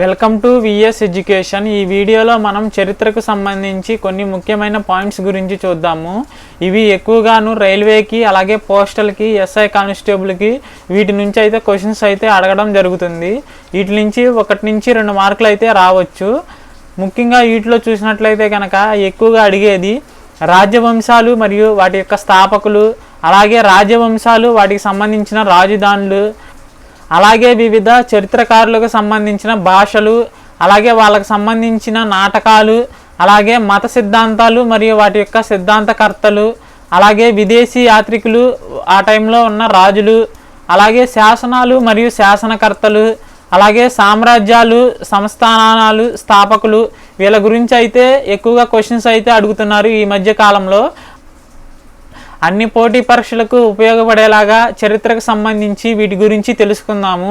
Welcome to VS education. ఈ వీడియోలో మనం చరిత్రకు సంబంధించి కొన్ని ముఖ్యమైన పాయింట్స్ గురించి చూద్దాము. ఇవి ఎక్కువగాను రైల్వేకి అలాగే పోస్టల్కి ఎస్ఐ కానిస్టేబుల్కి వీటి నుంచి అయితే క్వశ్చన్స్ అయితే అడగడం జరుగుతుంది. వీటి నుంచి ఒకటి నుంచి రెండు మార్కులు అయితే రావచ్చు. ముఖ్యంగా వీటిలో చూసినట్లయితే కనుక ఎక్కువగా అడిగేది రాజ్యవంశాలు మరియు వాటి యొక్క స్థాపకులు అలాగే రాజ్యవంశాలు వాటికి సంబంధించిన రాజధానులు అలాగే వివిధ చరిత్రకారులకు సంబంధించిన భాషలు అలాగే వాళ్ళకు సంబంధించిన నాటకాలు అలాగే మత సిద్ధాంతాలు మరియు వాటి యొక్క సిద్ధాంతకర్తలు అలాగే విదేశీ యాత్రికులు ఆ టైంలో ఉన్న రాజులు అలాగే శాసనాలు మరియు శాసనకర్తలు అలాగే సామ్రాజ్యాలు సంస్థానాలు స్థాపకులు వీళ్ళ గురించి అయితే ఎక్కువగా క్వశ్చన్స్ అయితే అడుగుతున్నారు ఈ మధ్య కాలంలో. అన్ని పోటీ పరీక్షలకు ఉపయోగపడేలాగా చరిత్రకు సంబంధించి వీటి గురించి తెలుసుకుందాము.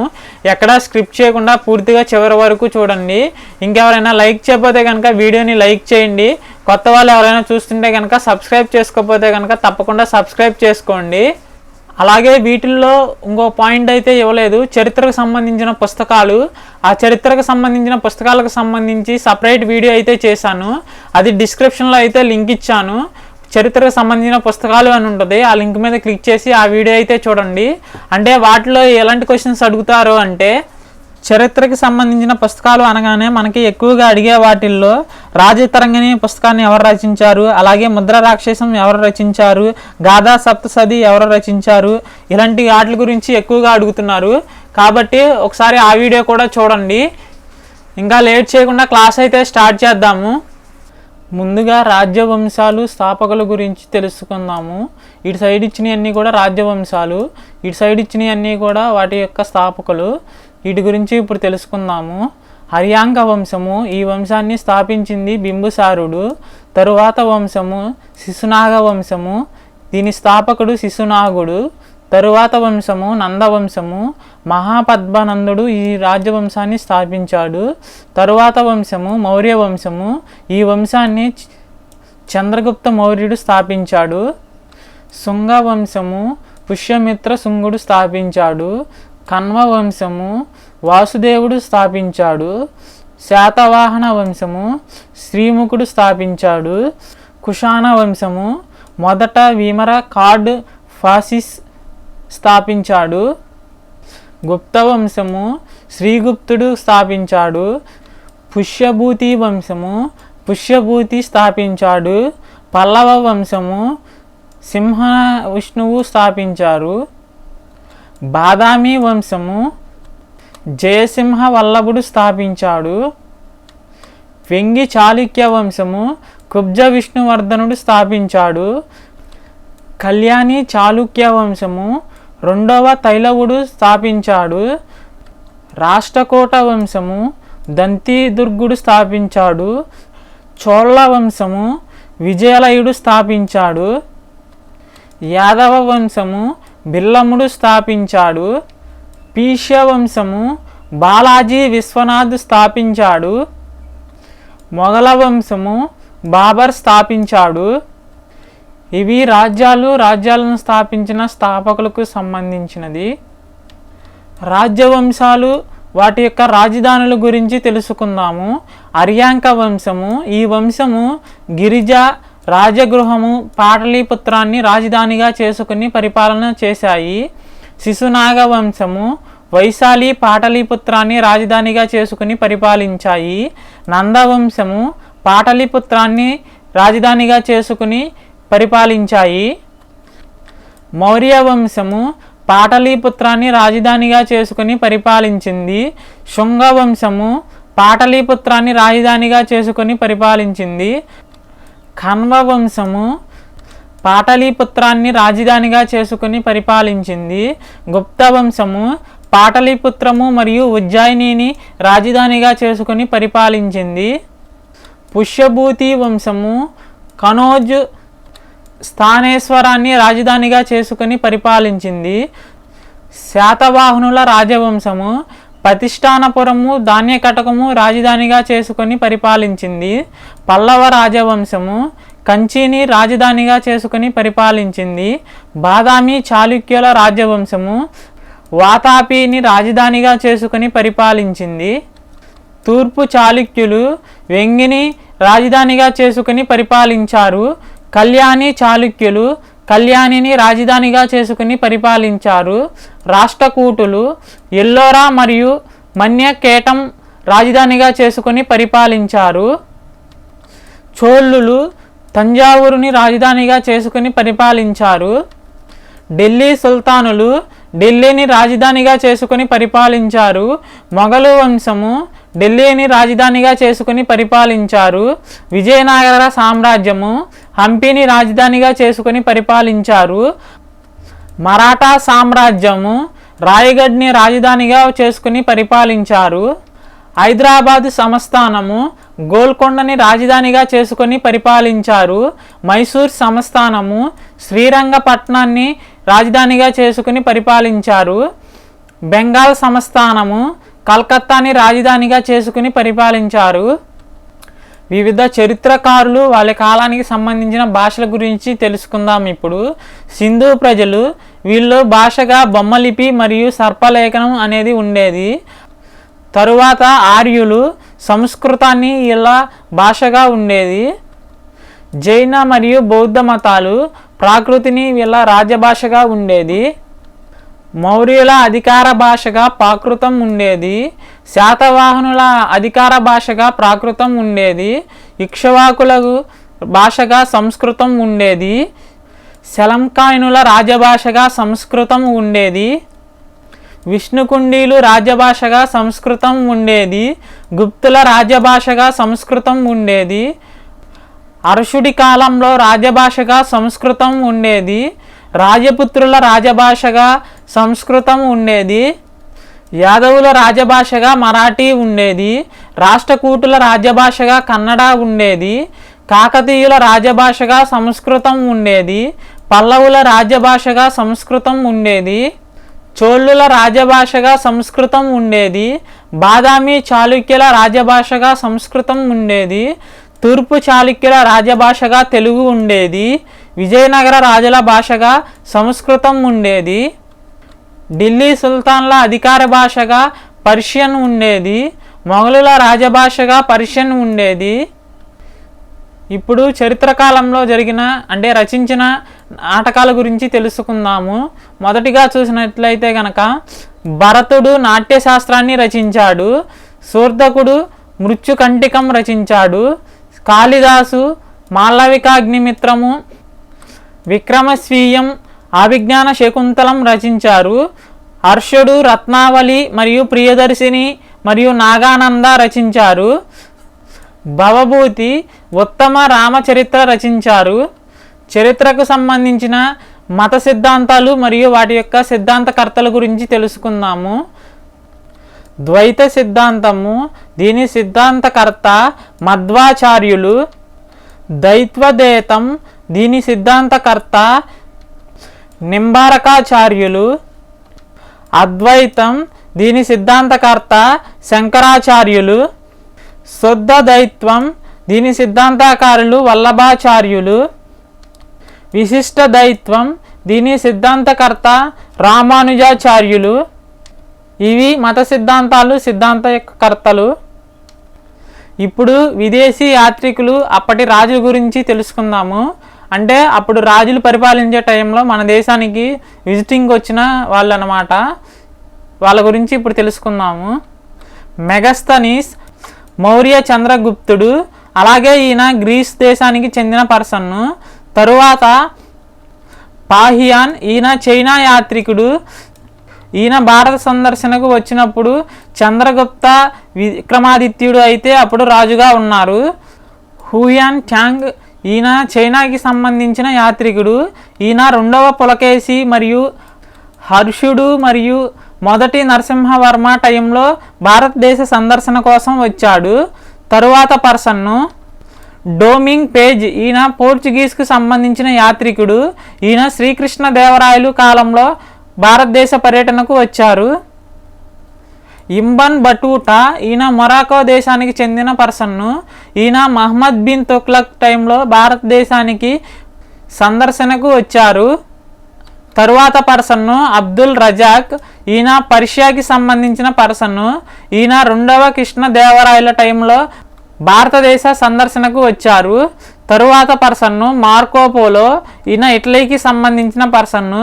ఎక్కడా స్క్రిప్ట్ చేయకుండా పూర్తిగా చివరి వరకు చూడండి. ఇంకెవరైనా లైక్ చేయకపోతే కనుక వీడియోని లైక్ చేయండి. కొత్త వాళ్ళు ఎవరైనా చూస్తుంటే కనుక సబ్స్క్రైబ్ చేసుకోకపోతే కనుక తప్పకుండా సబ్స్క్రైబ్ చేసుకోండి. అలాగే వీటిల్లో ఇంకో పాయింట్ అయితే ఇవ్వలేదు. చరిత్రకు సంబంధించిన పుస్తకాలు. ఆ చరిత్రకు సంబంధించిన పుస్తకాలకు సంబంధించి సపరేట్ వీడియో అయితే చేశాను. అది డిస్క్రిప్షన్లో అయితే లింక్ ఇచ్చాను. చరిత్రకు సంబంధించిన పుస్తకాలు అని ఉంటుంది. ఆ లింక్ మీద క్లిక్ చేసి ఆ వీడియో అయితే చూడండి. అంటే వాటిలో ఎలాంటి క్వశ్చన్స్ అడుగుతారు అంటే చరిత్రకి సంబంధించిన పుస్తకాలు అనగానే మనకి ఎక్కువగా అడిగే వాటిల్లో రాజతరంగిణి పుస్తకాన్ని ఎవరు రచించారు? అలాగే ముద్ర రాక్షసం ఎవరు రచించారు? గాథా సప్తసది ఎవరు రచించారు? ఇలాంటి వాటి గురించి ఎక్కువగా అడుగుతున్నారు. కాబట్టి ఒకసారి ఆ వీడియో కూడా చూడండి. ఇంకా లేట్ చేయకుండా క్లాస్ అయితే స్టార్ట్ చేద్దాము. ముందుగా రాజ్యవంశాలు స్థాపకుల గురించి తెలుసుకుందాము. ఇటు సైడ్ ఇచ్చినవన్నీ కూడా రాజ్యవంశాలు ఇటు సైడ్ ఇచ్చినవన్నీ కూడా వాటి యొక్క స్థాపకులు. వీటి గురించి ఇప్పుడు తెలుసుకుందాము. హర్యాంక వంశము ఈ వంశాన్ని స్థాపించింది బింబుసారుడు. తరువాత వంశము శిశునాగ వంశము. దీని స్థాపకుడు శిశునాగుడు. తరువాత వంశము నందవంశము. మహాపద్మానందుడు ఈ రాజవంశాన్ని స్థాపించాడు. తరువాత వంశము మౌర్య వంశము. ఈ వంశాన్ని చంద్రగుప్త మౌర్యుడు స్థాపించాడు. శుంగ వంశము పుష్యమిత్ర శుంగుడు స్థాపించాడు. కన్వ వంశము వాసుదేవుడు స్థాపించాడు. శాతవాహన వంశము శ్రీముఖుడు స్థాపించాడు. కుషాణ వంశము మొదట వీమర కార్డ్ ఫాసిస్ స్థాపించాడు. గుప్త వంశము శ్రీగుప్తుడు స్థాపించాడు. పుష్యభూతి వంశము పుష్యభూతి స్థాపించాడు. పల్లవ వంశము సింహ విష్ణువు స్థాపించారు. బాదామి వంశము జయసింహ వల్లభుడు స్థాపించాడు. వెంగి చాళుక్య వంశము కుబ్జ విష్ణువర్ధనుడు స్థాపించాడు. కళ్యాణి చాళుక్య వంశము రెండవ తైలవుడు స్థాపించాడు. రాష్ట్రకోట వంశము దంతిదుర్గుడు స్థాపించాడు. చోళ వంశము విజయలయుడు స్థాపించాడు. యాదవ వంశము బిల్లముడు స్థాపించాడు. పీష్య వంశము బాలాజీ విశ్వనాథ్ స్థాపించాడు. మొఘల వంశము బాబర్ స్థాపించాడు. ఇవి రాజ్యాలు రాజ్యాలను స్థాపించిన స్థాపకులకు సంబంధించినది. రాజ్యవంశాలు వాటి యొక్క రాజధానుల గురించి తెలుసుకుందాము. అర్యాంక వంశము ఈ వంశము గిరిజ రాజగృహము పాటలీపుత్రాన్ని రాజధానిగా చేసుకుని పరిపాలన చేశాయి. శిశునాగ వంశము వైశాలి పాటలీపుత్రాన్ని రాజధానిగా చేసుకుని పరిపాలించాయి. నందవంశము పాటలీపుత్రాన్ని రాజధానిగా చేసుకుని పరిపాలించాయి. మౌర్య వంశము పాటలీపుత్రాన్ని రాజధానిగా చేసుకుని పరిపాలించింది. శుంగ వంశము పాటలీపుత్రాన్ని రాజధానిగా చేసుకుని పరిపాలించింది. కన్వ వంశము పాటలీపుత్రాన్ని రాజధానిగా చేసుకుని పరిపాలించింది. గుప్త వంశము పాటలీపుత్రము మరియు ఉజ్జయినిని రాజధానిగా చేసుకుని పరిపాలించింది. పుష్యభూతి వంశము కనోజ్ స్థానేశ్వరాన్ని రాజధానిగా చేసుకుని పరిపాలించింది శాతవాహనుల రాజవంశము. ప్రతిష్టానపురము ధాన్యకటకము రాజధానిగా చేసుకొని పరిపాలించింది పల్లవ రాజవంశము. కంచిని రాజధానిగా చేసుకుని పరిపాలించింది బాదామి చాళుక్యుల రాజవంశము. వాతాపిని రాజధానిగా చేసుకుని పరిపాలించింది తూర్పు చాళుక్యులు. వెంగిని రాజధానిగా చేసుకుని పరిపాలించారు. కళ్యాణి చాళుక్యులు కళ్యాణిని రాజధానిగా చేసుకుని పరిపాలించారు. రాష్ట్రకూటులు ఎల్లోరా మరియు మన్యకేటం రాజధానిగా చేసుకుని పరిపాలించారు. చోళులు తంజావూరుని రాజధానిగా చేసుకుని పరిపాలించారు. ఢిల్లీ సుల్తానులు ఢిల్లీని రాజధానిగా చేసుకుని పరిపాలించారు. మొఘలు వంశము ఢిల్లీని రాజధానిగా చేసుకుని పరిపాలించారు. విజయనగర సామ్రాజ్యము హంపీని రాజధానిగా చేసుకుని పరిపాలించారు. మరాఠా సామ్రాజ్యము రాయగఢ్ని రాజధానిగా చేసుకుని పరిపాలించారు. హైదరాబాద్ సంస్థానము గోల్కొండని రాజధానిగా చేసుకొని పరిపాలించారు. మైసూర్ సంస్థానము శ్రీరంగపట్నాన్ని రాజధానిగా చేసుకుని పరిపాలించారు. బెంగాల్ సంస్థానము కలకత్తాని రాజధానిగా చేసుకుని పరిపాలించారు. వివిధ చరిత్రకారులు వాళ్ళ కాలానికి సంబంధించిన భాషల గురించి తెలుసుకుందాం ఇప్పుడు. సింధు ప్రజలు వీళ్ళు భాషగా బొమ్మలిపి మరియు సర్పలేఖనం అనేది ఉండేది. తరువాత ఆర్యులు సంస్కృతాన్ని ఇలా భాషగా ఉండేది. జైన మరియు బౌద్ధ మతాలు ప్రాకృతిని వీళ్ళ రాజభాషగా ఉండేది. మౌర్యుల అధికార భాషగా ప్రాకృతం ఉండేది. శాతవాహనుల అధికార భాషగా ప్రాకృతం ఉండేది. ఇక్షవాకులకు భాషగా సంస్కృతం ఉండేది. శలంకాయనుల రాజభాషగా సంస్కృతం ఉండేది. విష్ణుకుండీలు రాజభాషగా సంస్కృతం ఉండేది. గుప్తుల రాజభాషగా సంస్కృతం ఉండేది. అర్షుడి కాలంలో రాజభాషగా సంస్కృతం ఉండేది. రాజపుత్రుల రాజభాషగా సంస్కృతం ఉండేది. యాదవుల రాజభాషగా మరాఠీ ఉండేది. రాష్ట్రకూటుల రాజభాషగా కన్నడ ఉండేది. కాకతీయుల రాజభాషగా సంస్కృతం ఉండేది. పల్లవుల రాజభాషగా సంస్కృతం ఉండేది. చోళుల రాజభాషగా సంస్కృతం ఉండేది. బాదామి చాళుక్యుల రాజభాషగా సంస్కృతం ఉండేది. తూర్పు చాళుక్యుల రాజభాషగా తెలుగు ఉండేది విజయనగర రాజుల భాషగా సంస్కృతం ఉండేది ఢిల్లీ సుల్తాన్ల అధికార భాషగా పర్షియన్ ఉండేది మొఘలుల రాజభాషగా పర్షియన్ ఉండేది. ఇప్పుడు చరిత్రకాలంలో జరిగిన అంటే రచించిన నాటకాల గురించి తెలుసుకుందాము. మొదటిగా చూసినట్లయితే గనక భరతుడు నాట్యశాస్త్రాన్ని రచించాడు శూర్ధకుడు మృత్యుకంటికం రచించాడు కాళిదాసు మాళవికాగ్నిమిత్రము విక్రమస్వీయం అభిజ్ఞాన శకుంతలం రచించారు. హర్షుడు రత్నావళి మరియు ప్రియదర్శిని మరియు నాగానంద రచించారు. భవభూతి ఉత్తమ రామచరిత్ర రచించారు. చరిత్రకు సంబంధించిన మత సిద్ధాంతాలు మరియు వాటి యొక్క సిద్ధాంతకర్తల గురించి తెలుసుకుందాము. ద్వైత సిద్ధాంతము దీని సిద్ధాంతకర్త మధ్వాచార్యులు దైత్వదేతం దీని సిద్ధాంతకర్త నింబారకాచార్యులు అద్వైతం దీని సిద్ధాంతకర్త శంకరాచార్యులు శుద్ధ దైత్వం దీని సిద్ధాంతకారులు వల్లభాచార్యులు విశిష్ట దైత్వం దీని సిద్ధాంతకర్త రామానుజాచార్యులు ఇవి మత సిద్ధాంతాలు సిద్ధాంతకర్తలు ఇప్పుడు విదేశీ యాత్రికులు అప్పటి రాజు గురించి తెలుసుకుందాము. అంటే అప్పుడు రాజులు పరిపాలించే టైంలో మన దేశానికి విజిటింగ్ వచ్చిన వాళ్ళు అనమాట వాళ్ళ గురించి ఇప్పుడు తెలుసుకుందాము. మెగస్తనీస్ మౌర్య చంద్రగుప్తుడు అలాగే ఈయన గ్రీస్ దేశానికి చెందిన పర్సన్ తరువాత పాహియాన్ ఈయన చైనా యాత్రికుడు ఈయన భారత సందర్శనకు వచ్చినప్పుడు చంద్రగుప్త విక్రమాదిత్యుడు అయితే అప్పుడు రాజుగా ఉన్నారు. హూయాన్ ట్యాంగ్ ఈయన చైనాకి సంబంధించిన యాత్రికుడు. ఈయన రెండవ పులకేశి మరియు హర్షుడు మరియు మొదటి నరసింహవర్మ టైంలో భారతదేశ సందర్శన కోసం వచ్చాడు. తరువాత పర్సన్ను డోమింగ్ పేజ్ ఈయన పోర్చుగీస్కు సంబంధించిన యాత్రికుడు. ఈయన శ్రీకృష్ణదేవరాయలు కాలంలో భారతదేశ పర్యటనకు వచ్చారు. ఇంబన్ బటూటా ఈయన మొరాకో దేశానికి చెందిన పర్సన్ను. ఈయన మహమ్మద్ బిన్ తుక్లక్ టైంలో భారతదేశానికి సందర్శనకు వచ్చారు. తరువాత పర్సన్ను అబ్దుల్ రజాక్ ఈయన పర్షియాకి సంబంధించిన పర్సన్ను. ఈయన రెండవ కృష్ణదేవరాయల టైంలో భారతదేశ సందర్శనకు వచ్చారు. తరువాత పర్సన్ను మార్కోపోలో ఈయన ఇటలీకి సంబంధించిన పర్సన్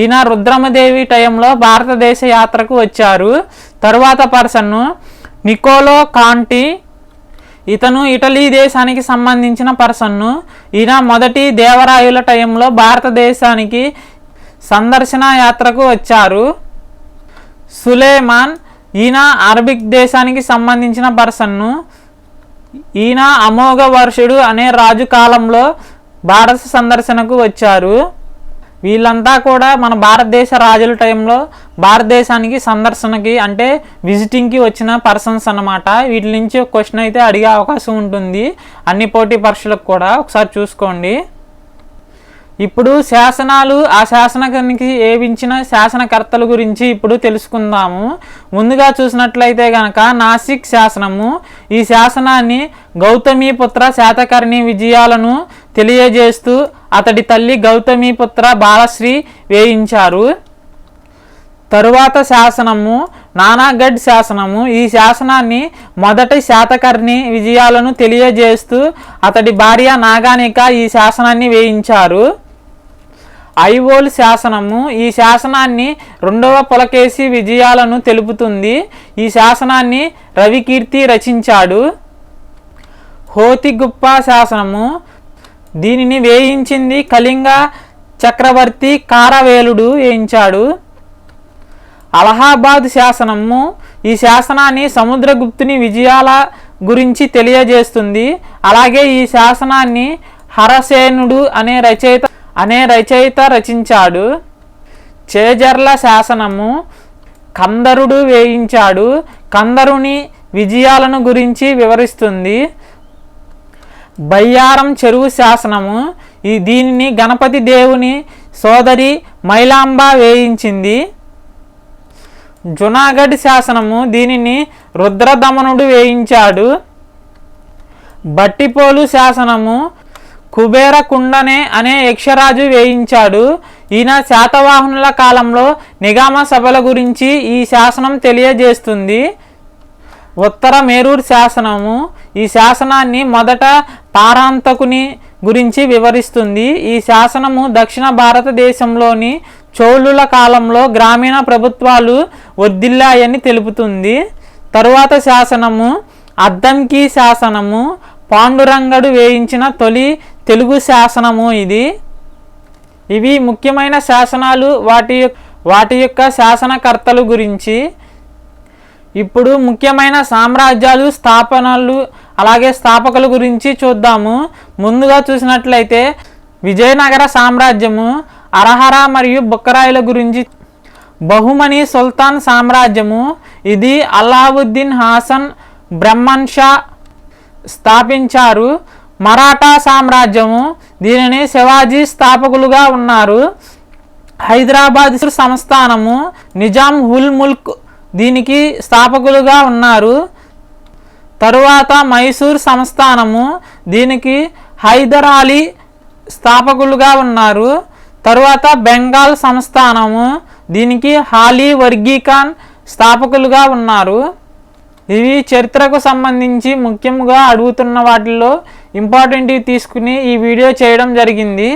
ఈయన రుద్రమదేవి టైంలో భారతదేశ యాత్రకు వచ్చారు. తరువాత పర్సన్ నికోలో కాంటి ఇతను ఇటలీ దేశానికి సంబంధించిన పర్సన్ను ఈయన మొదటి దేవరాయుల టైంలో భారతదేశానికి సందర్శన యాత్రకు వచ్చారు. సులేమాన్ ఈయన అరబిక్ దేశానికి సంబంధించిన పర్సన్ను ఈయన అమోఘ వర్షుడు అనే రాజు కాలంలో భారత సందర్శనకు వచ్చారు. వీళ్ళంతా కూడా మన భారతదేశ రాజుల టైంలో భారతదేశానికి సందర్శనకి అంటే విజిటింగ్కి వచ్చిన పర్సన్స్ అనమాట వీటి నుంచి క్వశ్చన్ అయితే అడిగే అవకాశం ఉంటుంది. అన్ని పోటీ పరీక్షలకు కూడా ఒకసారి చూసుకోండి. ఇప్పుడు శాసనాలు ఆ శాసనానికి ఏవించిన శాసనకర్తల గురించి ఇప్పుడు తెలుసుకుందాము. ముందుగా చూసినట్లయితే గనక నాసిక్ శాసనము ఈ శాసనాన్ని గౌతమీపుత్ర శాతకర్ణి విజయాలను తెలియజేస్తూ అతడి తల్లి గౌతమీపుత్ర బాలశ్రీ వేయించారు. తరువాత శాసనము నానాగఢ్ శాసనము ఈ శాసనాన్ని మొదటి శాతకర్ణి విజయాలను తెలియజేస్తూ అతడి భార్య నాగానిక ఈ శాసనాన్ని వేయించారు. ఐవోల్ శాసనము ఈ శాసనాన్ని రెండవ పులకేసి విజయాలను తెలుపుతుంది. ఈ శాసనాన్ని రవికీర్తి రచించాడు. హోతిగుప్ప శాసనము. దీనిని వేయించింది కళింగ చక్రవర్తి కారవేలుడు వేయించాడు. అలహాబాద్ శాసనము. ఈ శాసనాన్ని సముద్రగుప్తుని విజయాల గురించి తెలియజేస్తుంది. అలాగే ఈ శాసనాన్ని హరసేనుడు అనే రచయిత అనే రచయిత రచించాడు. చేజర్ల శాసనము కందరుడు వేయించాడు. కందరుని విజయాలను గురించి వివరిస్తుంది. బయ్యారం చెరువు శాసనము ఈ దీనిని గణపతి దేవుని సోదరి మైలాంబ వేయించింది. జునాగఢ్ శాసనము దీనిని రుద్రదమనుడు వేయించాడు. బట్టిపోలు శాసనము కుబేర కుండనే అనే యక్షరాజు వేయించాడు. ఈయన శాతవాహనుల కాలంలో నిగామ సభల గురించి ఈ శాసనం తెలియజేస్తుంది. ఉత్తర మేరూర్ శాసనము ఈ శాసనాన్ని మొదట పారాంతకుని గురించి వివరిస్తుంది. ఈ శాసనము దక్షిణ భారతదేశంలోని చోళుల కాలంలో గ్రామీణ ప్రభుత్వాలు వర్ధిల్లాయని తెలుపుతుంది. తరువాత శాసనము అద్దంకి శాసనము పాండురంగడు వేయించిన తొలి తెలుగు శాసనము ఇది. ఇవి ముఖ్యమైన శాసనాలు వాటి వాటి యొక్క శాసనకర్తలు గురించి. ఇప్పుడు ముఖ్యమైన సామ్రాజ్యాలు స్థాపనలు అలాగే స్థాపకుల గురించి చూద్దాము. ముందుగా చూసినట్లయితే విజయనగర సామ్రాజ్యము అరహర మరియు బుక్కరాయిల గురించి. బహుమని సుల్తాన్ సామ్రాజ్యము ఇది అల్లావుద్దీన్ హాసన్ బ్రహ్మన్ షా స్థాపించారు. మరాఠా సామ్రాజ్యము. దీనిని శివాజీ స్థాపకులుగా ఉన్నారు. హైదరాబాద్ సంస్థానము నిజాం హుల్ ముల్క్ దీనికి స్థాపకులుగా ఉన్నారు. తరువాత మైసూర్ సంస్థానము దీనికి హైదర్ అలీ స్థాపకులుగా ఉన్నారు. తరువాత బెంగాల్ సంస్థానము దీనికి హాలీ వర్గీఖాన్ స్థాపకులుగా ఉన్నారు. ఇవి చరిత్రకు సంబంధించి ముఖ్యంగా అడుగుతున్న వాటిల్లో ఇంపార్టెంట్ తీసుకుని ఈ వీడియో చేయడం జరిగింది.